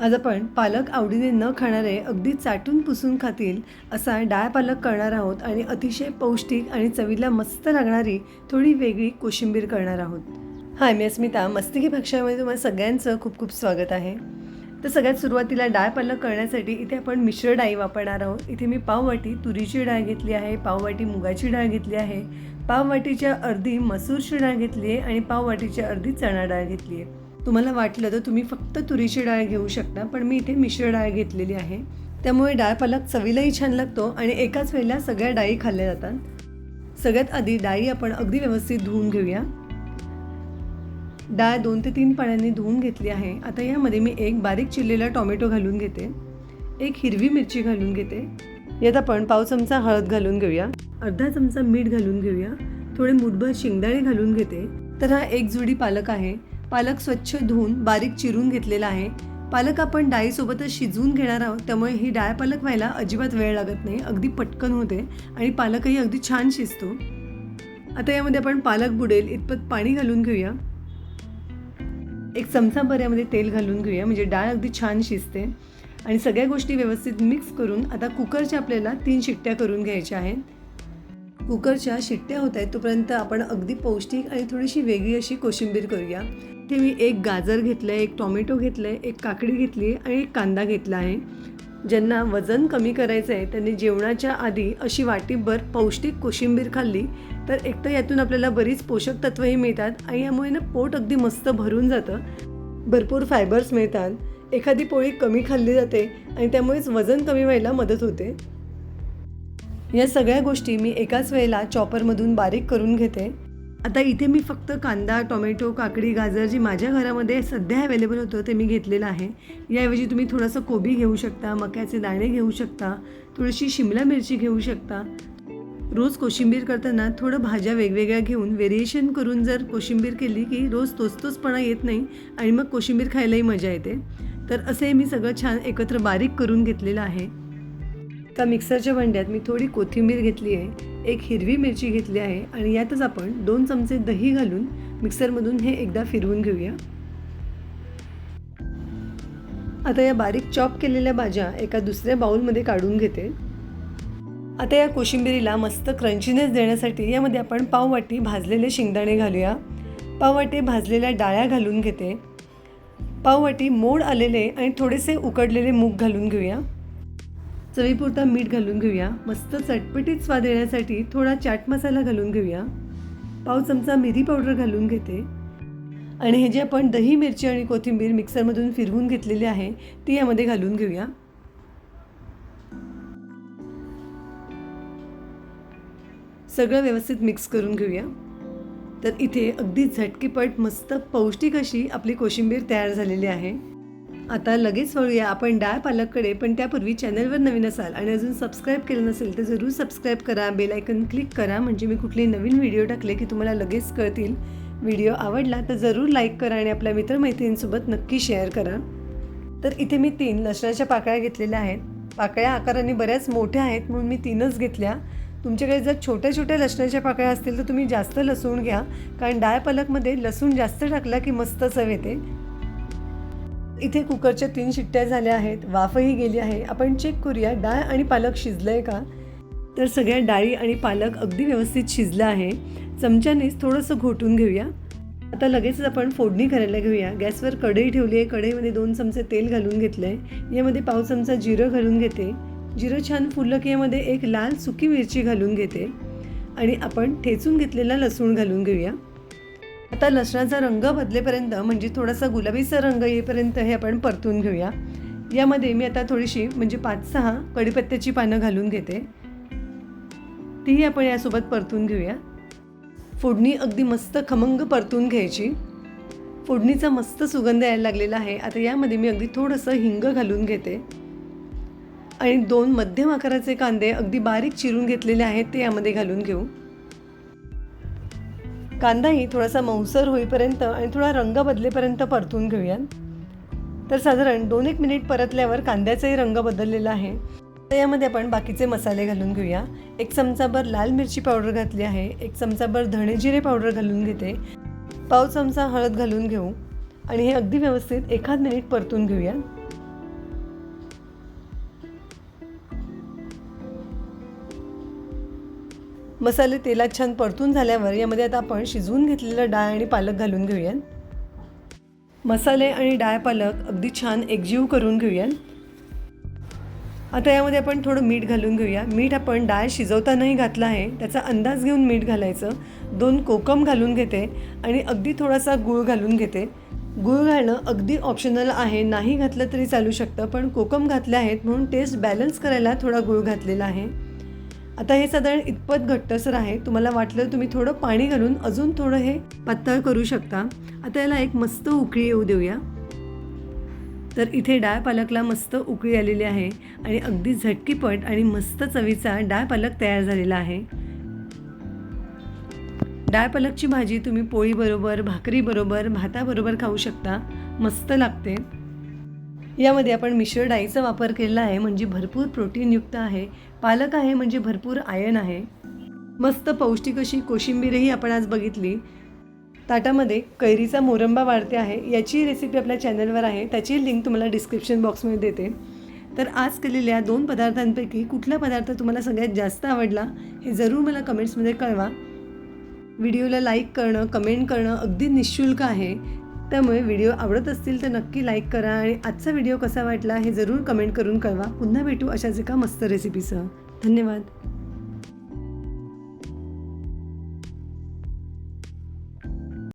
आज आपण पालक आवडीने न खाणारे अगदी चाटून पुसून खातील असा डाळ पालक करणार आहोत आणि अतिशय पौष्टिक आणि चवीला मस्त लागणारी थोडी वेगळी कोशिंबीर करणार आहोत. हाय मी अस्मिता. मस्तिकी भक्ष्यामध्ये तुम्हाला सगळ्यांचं खूप खूप स्वागत आहे. तर सगळ्यात सुरुवातीला डाळ पालक करण्यासाठी इथे आपण मिश्र डाळी वापरणार आहोत. इथे मी पाववाटी तुरीची डाळ घेतली आहे पाववाटी मुगाची डाळ घेतली आहे पाववाटीच्या अर्धी मसूरची डाळ घेतली आहे आणि पाववाटीच्या अर्धी चणा डाळ घेतली आहे. तुम्हाला वाटलं तर तुम्ही फक्त तुरीची डाळ घेऊ शकता पण मी इथे मिश्र डाळ घेतलेली आहे. त्यामुळे डाळ पालक चवीलाही छान लागतो आणि एकाच वेळेला सगळ्या डाळी खाल्ल्या जातात. सगळ्यात आधी डाळी आपण अगदी व्यवस्थित धुवून घेऊया. डाळ दोन ते तीन पाण्याने धुवून घेतली आहे. आता यामध्ये मी एक बारीक चिरलेला टोमॅटो घालून घेते. एक हिरवी मिरची घालून घेते. यात आपण पाव चमचा हळद घालून घेऊया. अर्धा चमचा मीठ घालून घेऊया. थोडे मुठभर शेंगदाणे घालून घेते. तर हा एक जुडी पालक आहे. पालक स्वच्छ धुवून बारीक चिरून घेतलेला आहे. पालक आपण डाळीसोबतच शिजवून घेणार आहोत त्यामुळे ही डाळ पालक व्हायला अजिबात वेळ लागत नाही. अगदी पटकन होते आणि पालकही अगदी छान शिजतो. आता यामध्ये आपण पालक बुडेल इतपत पाणी घालून घेऊया. एक चमचाभर यामध्ये तेल घालून घेऊया म्हणजे डाळ अगदी छान शिजते. आणि सगळ्या गोष्टी व्यवस्थित मिक्स करून आता कुकरच्या आपल्याला तीन शिट्ट्या करून घ्यायच्या आहेत. कुकरच्या शिट्ट्या होत आहेत तोपर्यंत आपण अगदी पौष्टिक आणि थोडीशी वेगळी अशी कोशिंबीर करूया. ते मी एक गाजर घेतलं आहे एक टॉमॅटो घेतलं आहे एक काकडी घेतली आहे आणि एक कांदा घेतला आहे. ज्यांना वजन कमी करायचं आहे त्यांनी जेवणाच्या आधी अशी वाटीभर पौष्टिक कोशिंबीर खाल्ली तर एक तर यातून आपल्याला बरीच पोषक तत्वही मिळतात आणि यामुळे ना पोट अगदी मस्त भरून जातं. भरपूर फायबर्स मिळतात. एखादी पोळी कमी खाल्ली जाते आणि त्यामुळेच वजन कमी व्हायला मदत होते. या सगळ्या गोष्टी मी एकाच वेळेला चॉपरमधून बारीक करून घेते. आता इथे मी फक्त कांदा टोमॅटो काकडी गाजर जी माझ्या घरामध्ये सध्या अवेलेबल होतं ते मी घेतलेलं आहे. याऐवजी तुम्ही थोडंसं कोबी घेऊ शकता मक्याचे दाणे घेऊ शकता थोडीशी शिमला मिरची घेऊ शकता. रोज कोशिंबीर करताना थोडं भाज्या वेगवेगळ्या घेऊन व्हेरिएशन करून जर कोशिंबीर केली की रोज तोच तोचपणा येत नाही आणि मग कोशिंबीर खायलाही मजा येते. तर असे मी सगळं छान एकत्र बारीक करून घेतलेलं आहे. एका मिक्सरच्या भांड्यात मी थोडी कोथिंबीर घेतली आहे एक हिरवी मिरची घेतली आहे आणि यातच आपण दोन चमचे दही घालून मिक्सरमधून हे एकदा फिरवून घेऊया. आता या बारीक चॉप केलेल्या भाज्या एका दुसऱ्या बाउलमध्ये काढून घेते. आता या कोशिंबिरीला मस्त क्रंचीनेस देण्यासाठी यामध्ये आपण पाववाटी भाजलेले शेंगदाणे घालूया. पाववाटी भाजलेल्या डाळ्या घालून घेते. पाववाटी मोड आलेले आणि थोडेसे उकडलेले मूग घालून घेऊया. चवीपुरता मीठ घालून घेऊया. मस्त चटपटीत स्वाद येण्यासाठी थोडा चाट मसाला घालून घेऊया. पाव चमचा मिरी पावडर घालून घेते. आणि हे जे आपण दही मिरची आणि कोथिंबीर मिक्सरमधून फिरवून घेतलेली आहे ती यामध्ये घालून घेऊया. सगळं व्यवस्थित मिक्स करून घेऊया. तर इथे अगदी झटकीपट मस्त पौष्टिक अशी आपली कोशिंबीर तयार झालेली आहे. आता लगेच वळूया आपण डाळ पालककडे पण त्यापूर्वी चॅनलवर नवीन असाल आणि अजून सबस्क्राईब केलं नसेल तर जरूर सबस्क्राईब करा बेल आयकन क्लिक करा म्हणजे मी कुठले नवीन व्हिडिओ टाकले की तुम्हाला लगेच कळतील. व्हिडिओ आवडला तर जरूर लाईक करा आणि आपल्या मित्रमैत्रिणींसोबत नक्की शेअर करा. तर इथे मी तीन लसणाच्या पाकळ्या घेतलेल्या आहेत. पाकळ्या आकाराने बऱ्याच मोठ्या आहेत म्हणून मी तीनच घेतल्या. तुमच्याकडे जर छोट्या छोट्या लसणाच्या पाकळ्या असतील तर तुम्ही जास्त लसूण घ्या कारण डाळ पालकमध्ये लसूण जास्त टाकला की मस्त चव येते. इथे कुकरच्या तीन शिट्ट्या झाल्या आहेत वाफही गेली आहे. आपण चेक करूया डाळ आणि पालक शिजलं आहे का? तर सगळ्या डाळी आणि पालक अगदी व्यवस्थित शिजलं आहे. चमच्यानेच थोडंसं घोटून घेऊया. आता लगेचच आपण फोडणी करायला घेऊया. गॅसवर कढई ठेवली आहे. कढईमध्ये दोन चमचे तेल घालून घेतलं आहे यामध्ये पाव चमचा जिरं घालून घेते. जिरं छान फुललं की यामध्ये एक लाल सुकी मिरची घालून घेते. आणि आपण ठेचून घेतलेला लसूण घालून घेऊया. आता लसणाचा रंग बदलेपर्यंत म्हणजे थोडासा गुलाबीचा रंग येईपर्यंत हे आपण परतून घेऊया. यामध्ये मी आता थोडीशी म्हणजे पाच सहा कडीपत्त्याची पानं घालून घेते. तीही आपण यासोबत परतून घेऊया. फोडणी अगदी मस्त खमंग परतून घ्यायची. फोडणीचा मस्त सुगंध यायला लागलेला आहे. आता यामध्ये मी अगदी थोडंसं हिंग घालून घेते. आणि दोन मध्यम आकाराचे कांदे अगदी बारीक चिरून घेतलेले आहेत ते यामध्ये घालून घेऊ. कांदाही थोडासा मऊसर होईपर्यंत आणि थोडा रंग बदलेपर्यंत परतून घेऊयात. तर साधारण दोन एक मिनिट परतल्यावर कांद्याचाही रंग बदललेला आहे. तर यामध्ये आपण बाकीचे मसाले घालून घेऊया. एक चमचाभर लाल मिरची पावडर घातली आहे. एक चमचाभर धणे जिरे पावडर घालून घेते. पाव चमचा हळद घालून घेऊ. आणि हे अगदी व्यवस्थित एखाद मिनिट परतून घेऊया. मसाले तेलात छान परतून झाल्यावर यामध्ये आता आपण शिजवून घेतलेलं डाळ आणि पालक घालून घेऊयात. मसाले आणि डाळ पालक अगदी छान एकजीव करून घेऊयात. आता यामध्ये आपण थोडं मीठ घालून घेऊया. मीठ आपण डाळ शिजवतानाही घातलं आहे. त्याचा अंदाज घेऊन मीठ घालायचं. दोन कोकम घालून घेते आणि अगदी थोडासा गूळ घालून घेते. गूळ घालणं अगदी ऑप्शनल आहे. नाही घातलं तरी चालू शकतं पण कोकम घातले आहेत म्हणून टेस्ट बॅलन्स करायला थोडा गूळ घातलेला आहे. आता हे साधारण इतपत घट्टसर आहे. तुम्हाला वाटलं तुम्ही थोडं पाणी घालून अजून थोडं हे पातळ करू शकता. आता याला एक मस्त उकळी येऊ देऊया. तर इथे डाळ पालकला मस्त उकळी आलेली आहे. आणि अगदी झटकीपट आणि मस्त चवीचा डाळ पालक तयार झालेला आहे. डाळ पालकची भाजी तुम्ही पोळीबरोबर भाकरीबरोबर भाताबरोबर खाऊ शकता. मस्त लागते. यामध्ये आपण मिश्र डाळीचा वापर केलेला आहे म्हणजे भरपूर प्रोटीनयुक्त आहे पालक आहे म्हणजे भरपूर आयन आहे. मस्त पौष्टिक अशी कोशिंबीरही आपण आज बघितली. ताटामध्ये कैरीचा मोरंबा वाढते आहे याची रेसिपी आपल्या चॅनलवर आहे त्याची लिंक तुम्हाला डिस्क्रिप्शन बॉक्समध्ये देते. तर आज केलेल्या दोन पदार्थांपैकी कुठला पदार्थ तुम्हाला सगळ्यात जास्त आवडला हे जरूर मला कमेंट्समध्ये कळवा. व्हिडिओला लाईक करणं कमेंट करणं अगदी निशुल्क आहे. त्यामुळे व्हिडिओ आवडत असतील तर नक्की लाईक करा आणि आजचा व्हिडिओ कसा वाटला हे जरूर कमेंट करून कळवा. पुन्हा भेटू अशाच एका मस्त रेसिपीसह धन्यवाद.